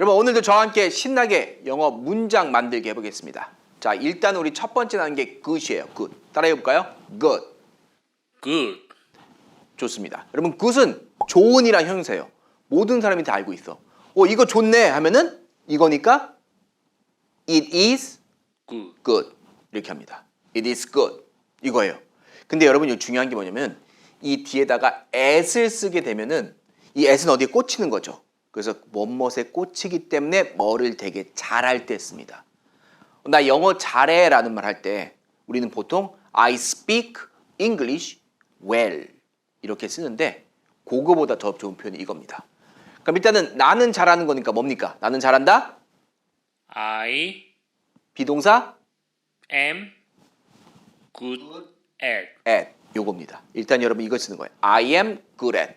여러분 오늘도 저와 함께 신나게 영어 문장 만들기 해보겠습니다. 자 일단 우리 첫 번째 나는 게 good이에요. good. 따라해 볼까요? good. good, 좋습니다. 여러분 good은 좋은이란 형용사예요. 모든 사람이 다 알고 있어. 어 이거 좋네 하면은 이거니까 it is good, good 이렇게 합니다. It is good 이거예요. 근데 여러분 이 중요한 게 뭐냐면 이 뒤에다가 at을 쓰게 되면은 이 at은 어디에 꽂히는 거죠. 그래서 뭐뭇에 꽂히기 때문에 뭐를 되게 잘할 때 씁니다. 나 영어 잘해 라는 말 할 때 우리는 보통 I speak English well 이렇게 쓰는데 그거보다 더 좋은 표현이 이겁니다. 그럼 일단은 나는 잘하는 거니까 뭡니까? 나는 잘한다. I 비동사 am good at. at 요겁니다. 일단 여러분 이걸 쓰는 거예요. I am good at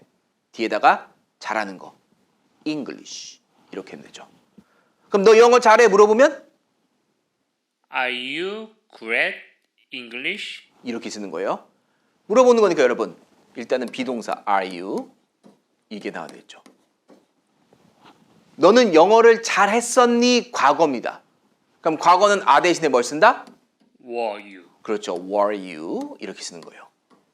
뒤에다가 잘하는 거 English 이렇게 하면 되죠. 그럼 너 영어 잘해 물어보면 Are you good at English? 이렇게 쓰는 거예요. 물어보는 거니까 여러분 일단은 비동사 are you 이게 나와야 되죠. 너는 영어를 잘했었니? 과거입니다. 그럼 과거는 are 대신에 뭘 쓴다? Were you? 그렇죠. Were you 이렇게 쓰는 거예요.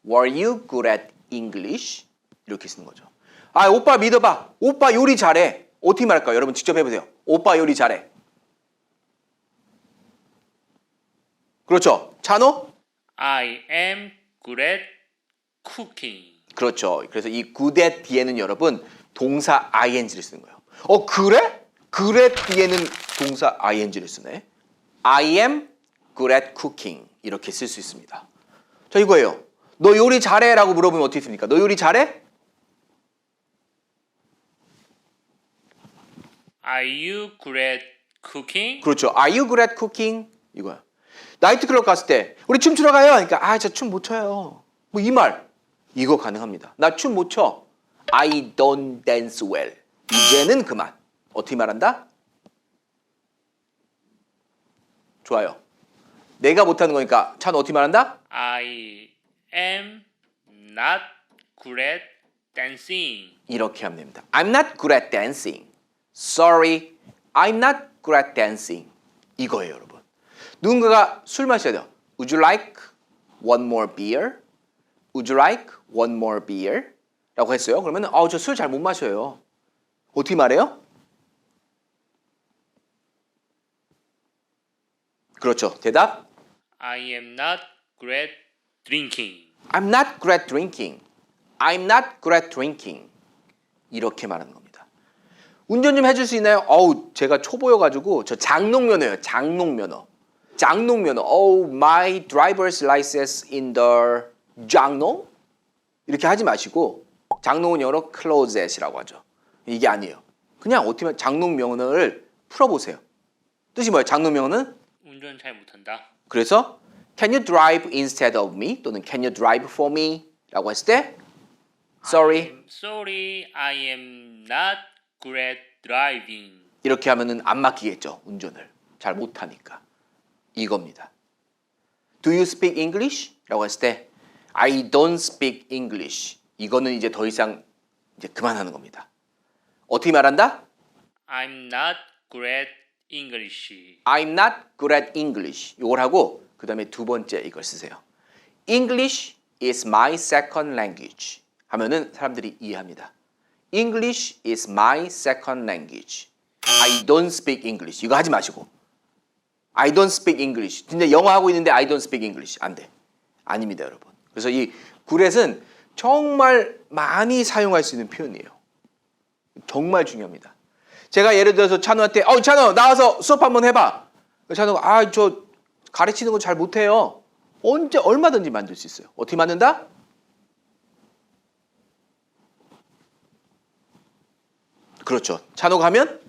Were you good at English? 이렇게 쓰는 거죠. 아 오빠 믿어봐. 오빠 요리 잘해. 어떻게 말할까요? 여러분 직접 해보세요. 오빠 요리 잘해. 그렇죠. 찬호? I am good at cooking. 그렇죠. 그래서 이 good at 뒤에는 여러분 동사 ing를 쓰는 거예요. 어 그래? 그래 뒤에는 동사 ing를 쓰네. I am good at cooking 이렇게 쓸 수 있습니다. 자 이거예요. 너 요리 잘해라고 물어보면 어떻게 씁니까? 너 요리 잘해? Are you good at cooking? 그렇죠. Are you good at cooking? 이거야. 나이트클럽 갔을 때 우리 춤추러 가요. 그러니까 아 저 춤 못 춰요. 뭐 이 말 이거 가능합니다. 나 춤 못 춰. I don't dance well. 이제는 그만. 어떻게 말한다? 좋아요. 내가 못하는 거니까 찬 어떻게 말한다? I am not good at dancing. 이렇게 하면 됩니다. I'm not good at dancing. Sorry, I'm not good at dancing. 이거예요, 여러분. 누군가가 술 마셔야 돼요. Would you like one more beer? Would you like one more beer? 라고 했어요. 그러면 어, 저 술 잘 못 마셔요. 어떻게 말해요? 그렇죠. 대답. I am not good at drinking. I'm not good at drinking. I'm not good at drinking. 이렇게 말하는 겁니다. 운전 좀 해줄 수 있나요? 어우, 제가 초보여가지고 저 장롱면허예요. 장롱면허. 장롱면허. Oh, my driver's license in the 장롱? 이렇게 하지 마시고 장롱은 영어로 closet이라고 하죠. 이게 아니에요. 그냥 어떻게 보면 장롱면허를 풀어보세요. 뜻이 뭐예요? 장롱면허는 운전 잘 못한다. 그래서 Can you drive instead of me? 또는 Can you drive for me? 라고 했을 때 Sorry I'm sorry, I am not good at driving. 이렇게 하면은 안 맡기겠죠 운전을 잘 못하니까 이겁니다. Do you speak English? 라고 했을 때 I don't speak English 이거는 이제 더 이상 이제 그만하는 겁니다. 어떻게 말한다? I'm not good at English. I'm not good at English 이걸 하고 그 다음에 두 번째 이걸 쓰세요. English is my second language 하면은 사람들이 이해합니다. English is my second language. I don't speak English 이거 하지 마시고 I don't speak English 진짜 영어 하고 있는데 I don't speak English 안 돼. 아닙니다 여러분. 그래서 이 구렛은 정말 많이 사용할 수 있는 표현이에요. 정말 중요합니다. 제가 예를 들어서 찬우한테 어 찬우 나와서 수업 한번 해봐. 찬우가 아 저 가르치는 거 잘 못해요. 언제 얼마든지 만들 수 있어요. 어떻게 만든다? 그렇죠. 찬우가 하면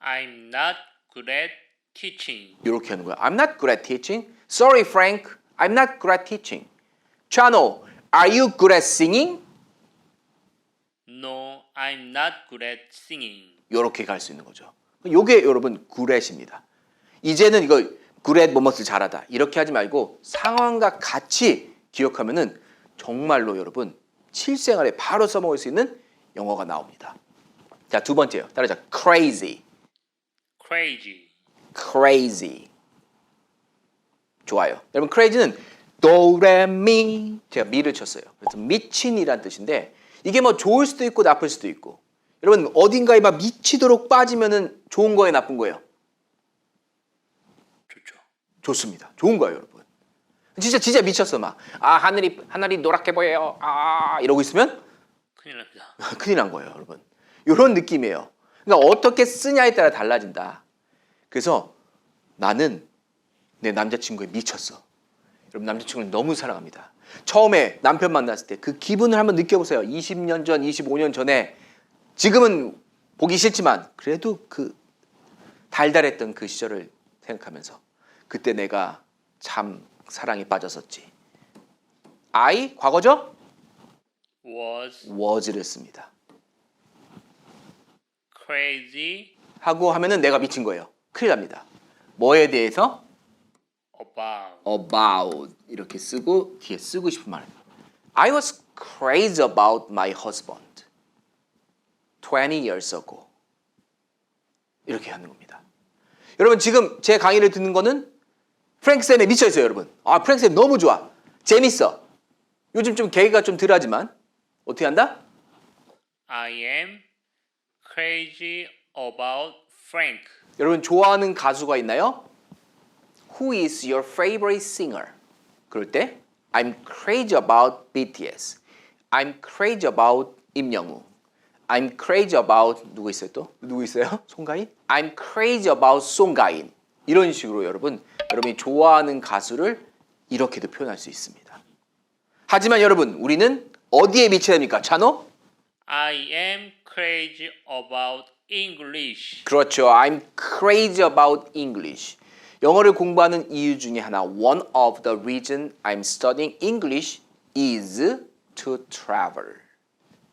I'm not good at teaching. 이렇게 하는 거야. I'm not good at teaching. Sorry, Frank. I'm not good at teaching. 찬우, are you good at singing? No, I'm not good at singing. 이렇게 갈 수 있는 거죠. 요게 여러분 구렛입니다. 이제는 이거 구렛 뭐뭇을 잘하다 이렇게 하지 말고 상황과 같이 기억하면은 정말로 여러분 실생활에 바로 써먹을 수 있는 영어가 나옵니다. 자 두 번째요. 따라자 crazy. crazy. crazy. 좋아요. 여러분 crazy는 도레미 제가 미를 쳤어요. 그래서 미친이란 뜻인데 이게 뭐 좋을 수도 있고 나쁠 수도 있고 여러분 어딘가에 막 미치도록 빠지면은 좋은 거예요, 나쁜 거예요? 좋죠. 좋습니다. 좋은 거예요, 여러분. 진짜 진짜 미쳤어 막. 아 하늘이 하늘이 노랗게 보여요. 아 이러고 있으면 큰일 납니다. 큰일 난 거예요, 여러분. 이런 느낌이에요. 그러니까 어떻게 쓰냐에 따라 달라진다. 그래서 나는 내 남자친구에 미쳤어. 여러분 남자친구를 너무 사랑합니다. 처음에 남편 만났을 때 그 기분을 한번 느껴보세요. 20년 전, 25년 전에 지금은 보기 싫지만 그래도 그 달달했던 그 시절을 생각하면서 그때 내가 참 사랑에 빠졌었지. I 과거죠? Was was를 씁니다. Crazy 하고 하면은 내가 미친 거예요. 큰일 납니다. 뭐에 대해서 about about 이렇게 쓰고 뒤에 쓰고 싶은 말은 I was crazy about my husband 20 years ago 이렇게 하는 겁니다. 여러분 지금 제 강의를 듣는 거는 프랭크 쌤에 미쳐 있어요, 여러분. 아 프랭크 쌤 너무 좋아, 재밌어. 요즘 좀 개그가 좀 덜하지만 어떻게 한다? I am crazy about Frank. 여러분 좋아하는 가수가 있나요? Who is your favorite singer? 그럴 때 I'm crazy about BTS. I'm crazy about 임영웅. I'm crazy about 누구 있어요 또? 누구 있어요? 송가인? I'm crazy about 송가인. 이런 식으로 여러분 여러분이 좋아하는 가수를 이렇게도 표현할 수 있습니다. 하지만 여러분 우리는 어디에 미쳐야 됩니까? 찬호? I am crazy about English. 그렇죠. I'm crazy about English. 영어를 공부하는 이유 중에 하나 one of the reason I'm studying English is to travel.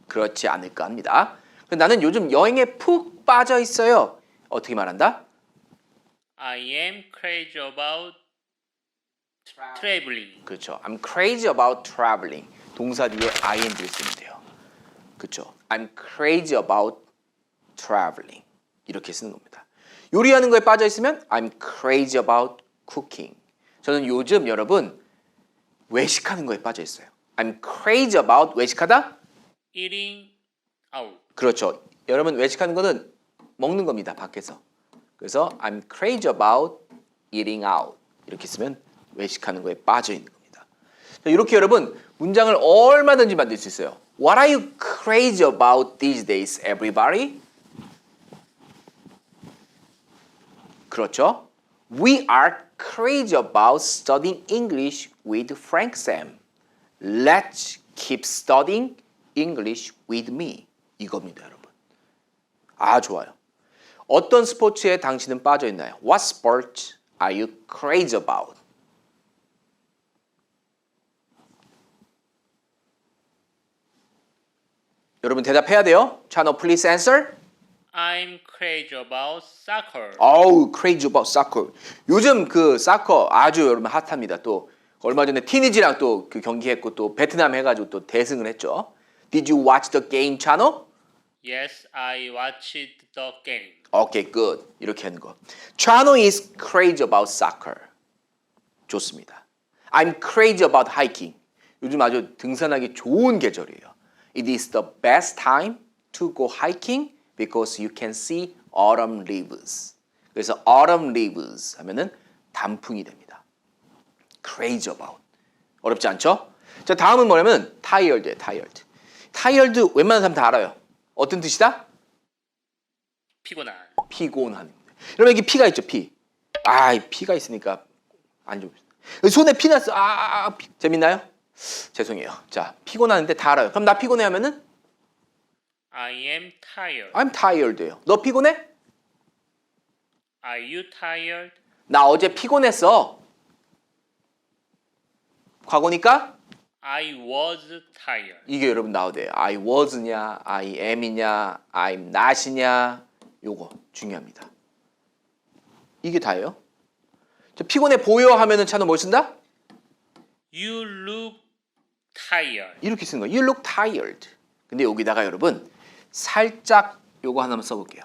그렇지 않을까 합니다. 나는 요즘 여행에 푹 빠져 있어요. 어떻게 말한다? I am crazy about traveling. 그렇죠. I'm crazy about traveling. 동사 뒤에 ing를 쓰면 돼요. 그렇죠. I'm crazy about traveling. 이렇게 쓰는 겁니다. 요리하는 거에 빠져 있으면 I'm crazy about cooking. 저는 요즘 여러분 외식하는 거에 빠져 있어요. I'm crazy about 외식하다? Eating out. 그렇죠. 여러분 외식하는 거는 먹는 겁니다. 밖에서. 그래서 I'm crazy about eating out. 이렇게 쓰면 외식하는 거에 빠져 있는 겁니다. 자, 이렇게 여러분 문장을 얼마든지 만들 수 있어요. What are you crazy about these days, everybody? 그렇죠. We are crazy about studying English with Frank Sam. Let's keep studying English with me. 이겁니다, 여러분. 아, 좋아요. 어떤 스포츠에 당신은 빠져 있나요? What sport are you crazy about? 여러분 대답해야 돼요. 찬호 please answer. I'm crazy about soccer. 어우, crazy about soccer. 요즘 그 사커 아주 여러분 핫합니다. 또 얼마 전에 티니지랑 또 그 경기했고 또 베트남 해가지고 또 대승을 했죠. Did you watch the game, 찬호? Yes, I watched the game. Okay, good. 이렇게 하는 거. 찬호 is crazy about soccer. 좋습니다. I'm crazy about hiking. 요즘 아주 등산하기 좋은 계절이에요. It is the best time to go hiking because you can see autumn leaves. 그래서 autumn leaves 하면은 단풍이 됩니다. Crazy about. 어렵지 않죠? 자, 다음은 뭐냐면 tired예요, tired. tired 웬만한 사람 다 알아요. 어떤 뜻이다? 피곤한. 피곤한. 여러분 여기 피가 있죠, 피. 아, 이 피가 있으니까 안 좋. 손에 피 났어. 아, 아, 아, 피. 재밌나요? 죄송해요. 자, 피곤하는데 다 알아요. 그럼 나 피곤해 하면은 I am tired. I'm tired예요. 너 피곤해? Are you tired? 나 어제 피곤했어. 과거니까 I was tired. 이게 여러분 돼요. I was냐, I am이냐, I'm not이냐. 요거 중요합니다. 이게 다예요. 저 피곤해 보여 하면은 차는 뭘 쓴다? You look tired. 이렇게 쓰는 거예요. You look tired. 근데 여기다가 여러분 살짝 요거 하나만 써볼게요.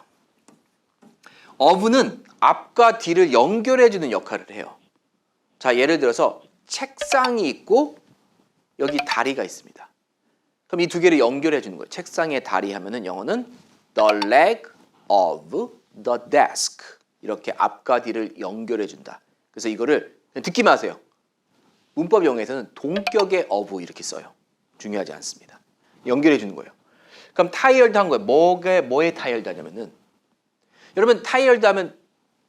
of는 앞과 뒤를 연결해 주는 역할을 해요. 자, 예를 들어서 책상이 있고 여기 다리가 있습니다. 그럼 이 두 개를 연결해 주는 거예요. 책상에 다리 하면은 영어는 the leg of the desk. 이렇게 앞과 뒤를 연결해 준다. 그래서 이거를 듣기만 하세요. 문법 용어에서는 동격의 of 이렇게 써요. 중요하지 않습니다. 연결해 주는 거예요. 그럼 tired 한 거예요. 뭐에 뭐에 tired 하냐면은 여러분 tired 하면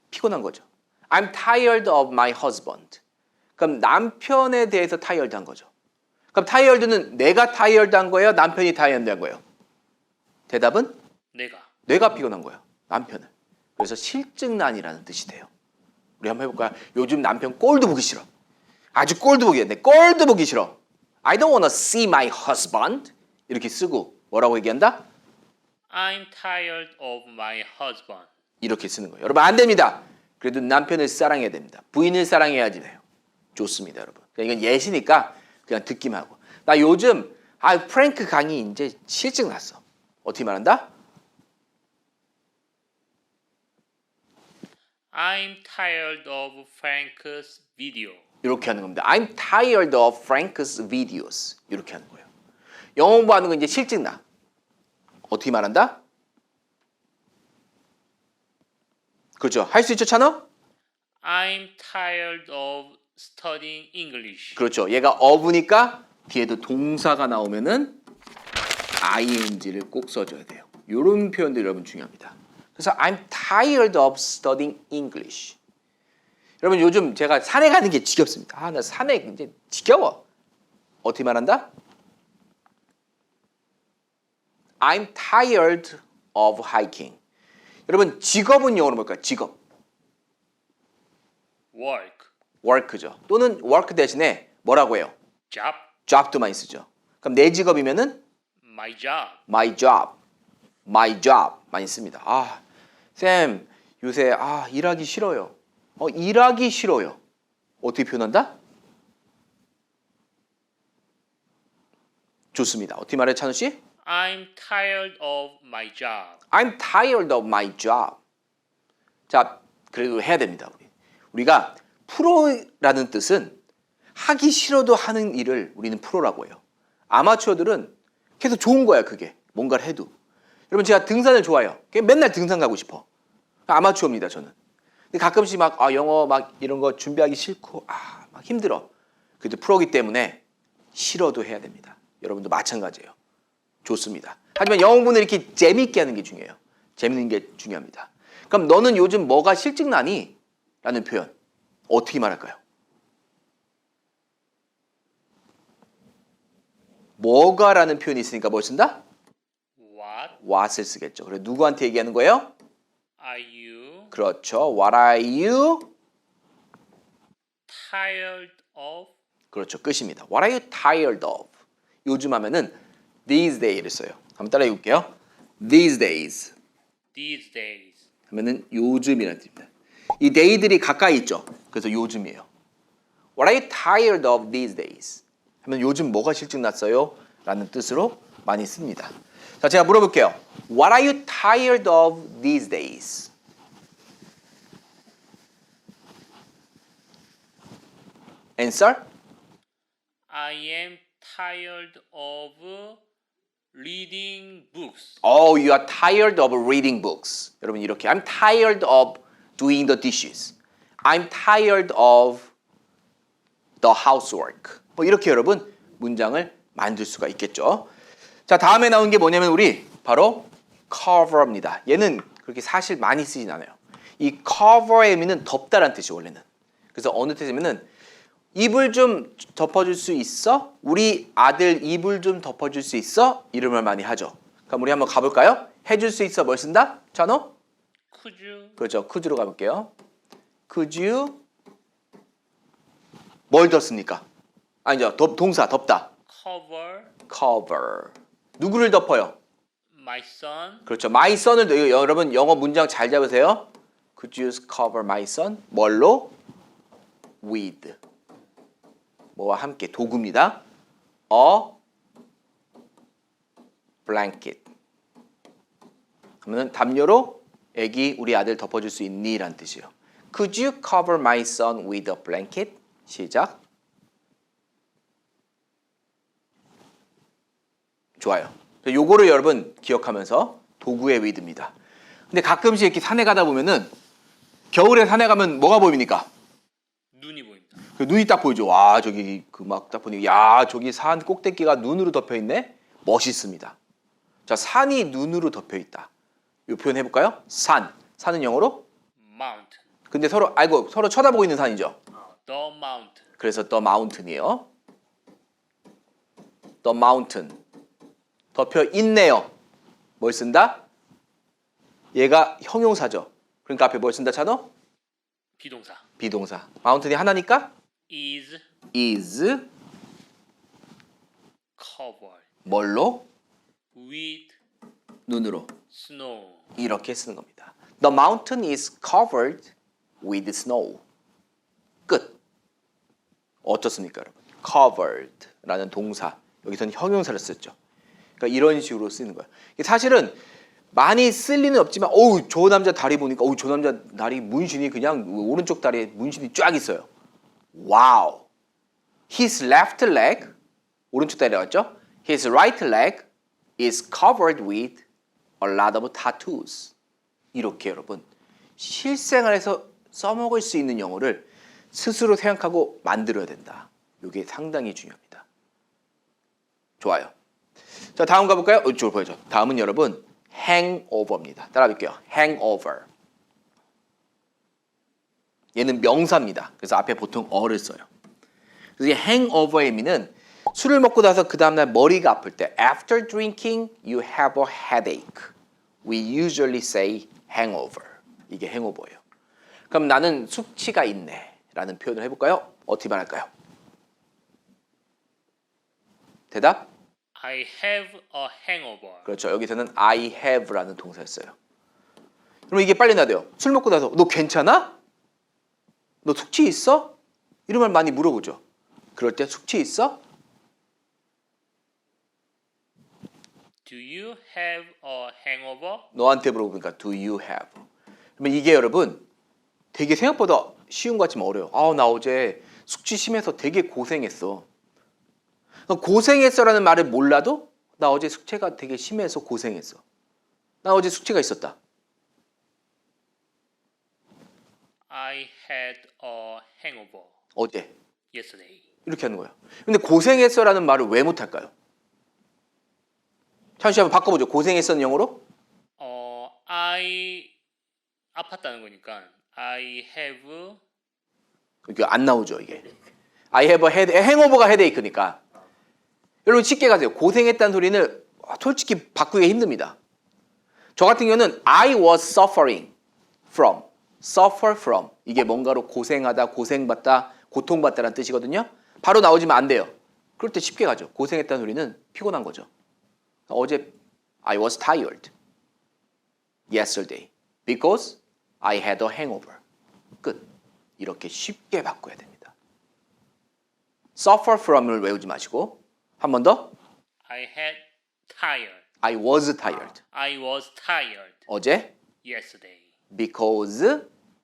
피곤한 거죠. I'm tired of my husband. 그럼 남편에 대해서 tired 한 거죠. 그럼 tired는 내가 tired 한 거예요? 남편이 tired 한 거예요? 대답은 내가 내가 피곤한 거예요. 남편을. 그래서 실증난이라는 뜻이 돼요. 우리 한번 해볼까요? 요즘 남편 꼴도 보기 싫어. 아주 꼴도 보기 내 꼴도 보기 싫어. I don't wanna see my husband. 이렇게 쓰고 뭐라고 얘기한다? I'm tired of my husband. 이렇게 쓰는 거예요. 여러분 안 됩니다. 그래도 남편을 사랑해야 됩니다. 부인을 사랑해야지 돼요. 좋습니다, 여러분. 그러니까 이건 예시니까 그냥 듣기만 하고. 나 요즘 아 프랭크 강의 이제 실증 났어. 어떻게 말한다? I'm tired of Frank's video. 이렇게 하는 겁니다. I'm tired of Frank's videos. 이렇게 하는 거예요. 영어 공부하는 건 이제 실증 나. 어떻게 말한다? 그렇죠. 할 수 있죠, 찬호? I'm tired of studying English. 그렇죠. 얘가 of니까 뒤에도 동사가 나오면은 ing를 꼭 써줘야 돼요. 이런 표현들 여러분 중요합니다. 그래서 I'm tired of studying English. 여러분 요즘 제가 산에 가는 게 지겹습니다. 아, 나 산에 이제 지겨워. 어떻게 말한다? I'm tired of hiking. 여러분 직업은 영어로 뭘까요? 직업. work, work죠. 또는 work 대신에 뭐라고 해요? job, job도 많이 쓰죠. 그럼 내 직업이면은 my job. my job, my job 많이 씁니다. 아, 쌤 요새 아 일하기 싫어요. 어 일하기 싫어요. 어떻게 표현한다? 좋습니다. 어떻게 말해 찬우 씨? I'm tired of my job. I'm tired of my job. 자, 그래도 해야 됩니다. 우리. 우리가 프로라는 뜻은 하기 싫어도 하는 일을 우리는 프로라고 해요. 아마추어들은 계속 좋은 거야, 그게. 뭔가를 해도. 여러분, 제가 등산을 좋아해요. 맨날 등산 가고 싶어. 아마추어입니다, 저는. 가끔씩 막, 아, 영어 막 이런 거 준비하기 싫고, 아, 막 힘들어. 그래도 프로기 때문에 싫어도 해야 됩니다. 여러분도 마찬가지예요. 좋습니다. 하지만 영어 공부는 이렇게 재미있게 하는 게 중요해요. 재밌는 게 중요합니다. 그럼 너는 요즘 뭐가 실증나니? 라는 표현 어떻게 말할까요? 뭐가라는 표현이 있으니까 뭘 쓴다? What what을 쓰겠죠. 그래 누구한테 얘기하는 거예요? you 그렇죠. What are you? tired of? 그렇죠. 끝입니다. What are you tired of? 요즘 하면은 these days를 써요. 한번 따라해 볼게요. These days these days? 하면은 요즘이라는 뜻입니다. 이 day들이 가까이 있죠. 그래서 요즘이에요. What are you tired of these days? 하면 요즘 뭐가 실증났어요? 라는 뜻으로 많이 씁니다. 자, 제가 물어볼게요. What are you tired of these days? Answer? I am tired of reading books. Oh, you are tired of reading books. 여러분 이렇게 I'm tired of doing the dishes. I'm tired of the housework. 뭐 이렇게 여러분 문장을 만들 수가 있겠죠. 자, 다음에 나온 게 뭐냐면 우리 바로 cover입니다. 얘는 그렇게 사실 많이 쓰진 않아요. 이 cover의 의미는 덮다라는 뜻이 원래는. 그래서 어느 뜻이면은 이불 좀 덮어줄 수 있어? 우리 아들 이불 좀 덮어줄 수 있어? 이름을 많이 하죠. 그럼 우리 한번 가볼까요? 해줄 수 있어 뭘 쓴다? 찬호? Could you 그렇죠. could로 가볼게요. Could you 뭘 덮습니까? 아니죠. 덮, 동사 덮다. cover cover. 누구를 덮어요? my son 그렇죠. my son을 여러분 영어 문장 잘 잡으세요. Could you cover my son? 뭘로? with. 뭐와 함께 도구입니다. a blanket. 그러면 담요로 애기 우리 아들 덮어줄 수 있니? 라는 뜻이에요. Could you cover my son with a blanket? 시작. 좋아요. 요거를 여러분 기억하면서 도구의 위드입니다. 근데 가끔씩 이렇게 산에 가다 보면은 겨울에 산에 가면 뭐가 보입니까? 눈이 보입니다. 그 눈이 딱 보이죠. 와 저기 그 막 딱 보니 야 저기 산 꼭대기가 눈으로 덮여 있네. 멋있습니다. 자 산이 눈으로 덮여 있다. 이 표현 해볼까요? 산. 산은 영어로? Mountain. 근데 서로 아이고 서로 쳐다보고 있는 산이죠. The mountain. 그래서 the mountain이에요. the mountain 덮여 있네요. 뭘 쓴다? 얘가 형용사죠. 그러니까 앞에 뭘 쓴다 찬호? 비동사. 비동사. mountain이 하나니까 is is covered 뭘로? with 눈으로. snow. 이렇게 쓰는 겁니다. The mountain is covered with snow. 끝. 어떻습니까, 여러분? covered라는 동사. 여기서는 형용사를 썼죠. 그러니까 이런 식으로 쓰는 거예요. 사실은 많이 쓸 리는 없지만 어우, 저 남자 다리 보니까 어우, 저 남자 다리 문신이 그냥 오른쪽 다리에 문신이 쫙 있어요. 와우. His left leg 오른쪽 다리 나왔죠? His right leg is covered with a lot of tattoos. 이렇게 여러분 실생활에서 써먹을 수 있는 영어를 스스로 생각하고 만들어야 된다. 이게 상당히 중요합니다. 좋아요. 자 다음 가볼까요? 어, 이쪽으로 보여줘. 다음은 여러분 hangover입니다. 따라 볼게요. hangover. 얘는 명사입니다. 그래서 앞에 보통 어를 써요. 그래서 이 hangover의 의미는 술을 먹고 나서 그 다음날 머리가 아플 때 after drinking you have a headache. We usually say hangover. 이게 hangover예요. 그럼 나는 숙취가 있네 라는 표현을 해볼까요? 어떻게 말할까요? 대답? I have a hangover. 그렇죠. 여기서는 I have라는 동사를 써요. 그럼 이게 빨리 나야 돼요. 술 먹고 나서 너 괜찮아? 너 숙취 있어? 이런 말 많이 물어보죠. 그럴 때 숙취 있어? Do you have a hangover? 너한테 물어보니까 do you have? 그러면 이게 여러분 되게 생각보다 쉬운 것 같지만 어려요. 아, 나 어제 숙취 심해서 되게 고생했어. 고생했어라는 말을 몰라도 나 어제 숙취가 되게 심해서 고생했어. 나 어제 숙취가 있었다. I had a hangover 어제 yesterday. 이렇게 하는 거예요. 근데 고생했어라는 말을 왜 못할까요? 찬씨 한번 바꿔보죠. 고생했어는 영어로? 어, I 아팠다는 거니까 I have 이게 안 나오죠 이게. I have a head, hangover가 헤데이크니까. 여러분 쉽게 가세요. 고생했다는 소리는 솔직히 바꾸기가 힘듭니다. 저 같은 경우는 I was suffering from, suffer from 이게 뭔가로 고생하다, 고생받다, 고통받다라는 뜻이거든요. 바로 나오지면 안 돼요. 그럴 때 쉽게 가죠. 고생했다는 소리는 피곤한 거죠. 어제 I was tired yesterday because I had a hangover. 끝. 이렇게 쉽게 바꿔야 됩니다. suffer from을 외우지 마시고 한 번 더. I had tired. I was tired. I was tired 어제 yesterday. Because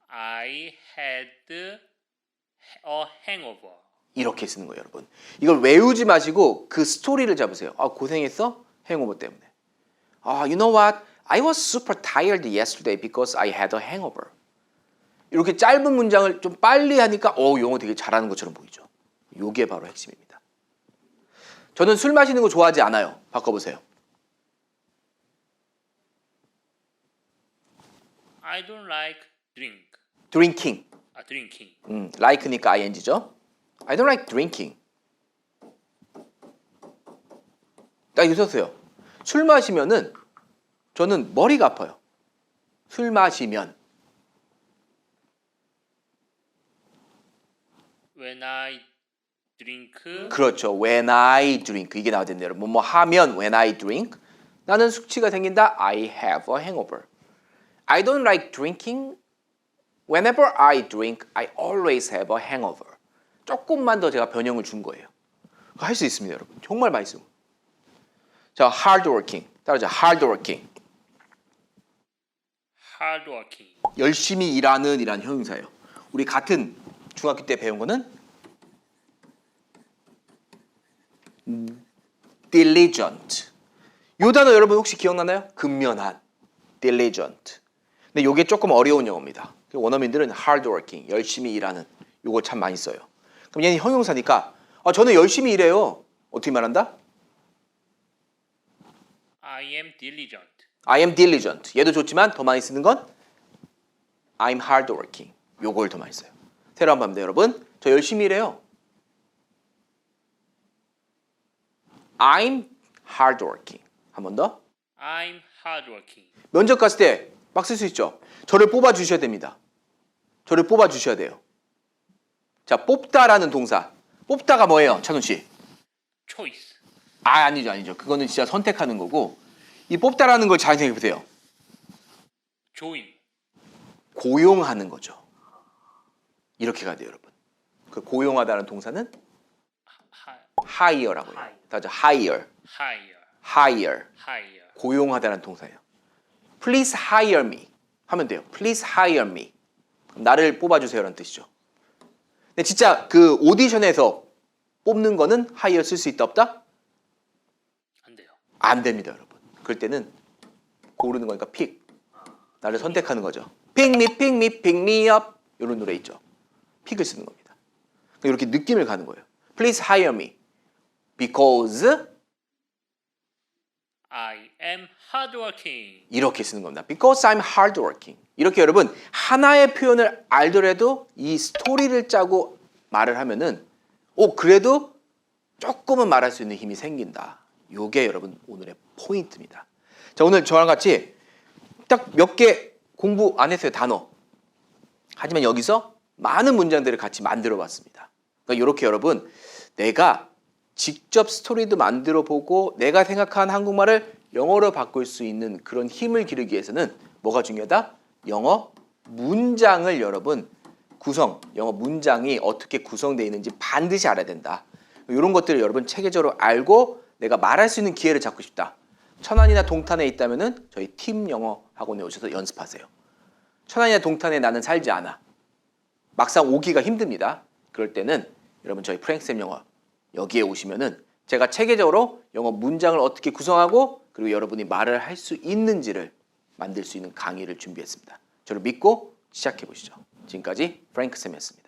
I had a hangover. 이렇게 쓰는 거예요, 여러분. 이걸 외우지 마시고 그 스토리를 잡으세요. 아, 고생했어? 행오버 때문에. 아, you know what? I was super tired yesterday because I had a hangover. 이렇게 짧은 문장을 좀 빨리 하니까 어, 영어 되게 잘하는 것처럼 보이죠. 요게 바로 핵심입니다. 저는 술 마시는 거 좋아하지 않아요. 바꿔보세요. I don't like drink. drinking. 아, drinking. 음, like니까 ing죠. I don't like drinking. 딱 썼어요. 술 마시면은 저는 머리가 아파요. 술 마시면 When I drink, 그렇죠. When I drink 이게 나와야 된대요. 뭐뭐 하면 when I drink 나는 숙취가 생긴다. I have a hangover. I don't like drinking. Whenever I drink, I always have a hangover. 조금만 더 제가 변형을 준 거예요. 할 수 있습니다, 여러분. 정말 많이 쓰고. 자, hardworking. 따라자, hardworking. hardworking. 열심히 일하는 이란 형용사예요. 우리 같은 중학교 때 배운 거는 diligent. 요 단어 여러분 혹시 기억나나요? 근면한. diligent. 근데 요게 조금 어려운 영어입니다. 원어민들은 hardworking, 열심히 일하는 요거 참 많이 써요. 그럼 얘는 형용사니까 아, 저는 열심히 일해요. 어떻게 말한다? I am diligent. I am diligent. 얘도 좋지만 더 많이 쓰는 건 I'm hardworking. 요걸 더 많이 써요. 새로 한번 합니다, 여러분. 저 열심히 일해요. I'm hardworking. 한 번 더. I'm hardworking. 면접 갔을 때막 쓸 수 있죠. 저를 뽑아 주셔야 됩니다. 저를 뽑아 주셔야 돼요. 자, 뽑다라는 동사. 뽑다가 뭐예요, 찬훈 씨? Choice. 아, 아니죠, 아니죠. 그거는 진짜 선택하는 거고 이 뽑다라는 걸 잘 생각해 보세요. Join. 고용하는 거죠. 이렇게 가야 돼요, 여러분. 그 고용하다는 동사는 해요. 다죠 hire, hire. hire. Hire. 고용하다는 동사예요. Please hire me 하면 돼요. Please hire me. 나를 뽑아주세요 라는 뜻이죠. 근데 진짜 그 오디션에서 뽑는 거는 hire 쓸 수 있다 없다? 안 돼요. 안 됩니다, 여러분. 그럴 때는 고르는 거니까 pick. 나를 선택하는 거죠. Pick me, pick me, pick me up. 이런 노래 있죠. 픽을 쓰는 겁니다. 그러니까 이렇게 느낌을 가는 거예요. Please hire me because I am hardworking. 이렇게 쓰는 겁니다. Because I'm hardworking. 이렇게 여러분 하나의 표현을 알더라도 이 스토리를 짜고 말을 하면은 오 그래도 조금은 말할 수 있는 힘이 생긴다. 요게 여러분 오늘의 포인트입니다. 자 오늘 저랑 같이 딱 몇 개 공부 안 했어요 단어. 하지만 여기서 많은 문장들을 같이 만들어 봤습니다. 그러니까 이렇게 여러분 내가 직접 스토리도 만들어 보고 내가 생각한 한국말을 영어로 바꿀 수 있는 그런 힘을 기르기 위해서는 뭐가 중요하다? 영어 문장을 여러분 구성, 영어 문장이 어떻게 구성되어 있는지 반드시 알아야 된다. 이런 것들을 여러분 체계적으로 알고 내가 말할 수 있는 기회를 잡고 싶다. 천안이나 동탄에 있다면은 저희 팀 영어 학원에 오셔서 연습하세요. 천안이나 동탄에 나는 살지 않아. 막상 오기가 힘듭니다. 그럴 때는 여러분 저희 프랭쌤 영어 여기에 오시면은 제가 체계적으로 영어 문장을 어떻게 구성하고 그리고 여러분이 말을 할 수 있는지를 만들 수 있는 강의를 준비했습니다. 저를 믿고 시작해 보시죠. 지금까지 프랭크 쌤이었습니다.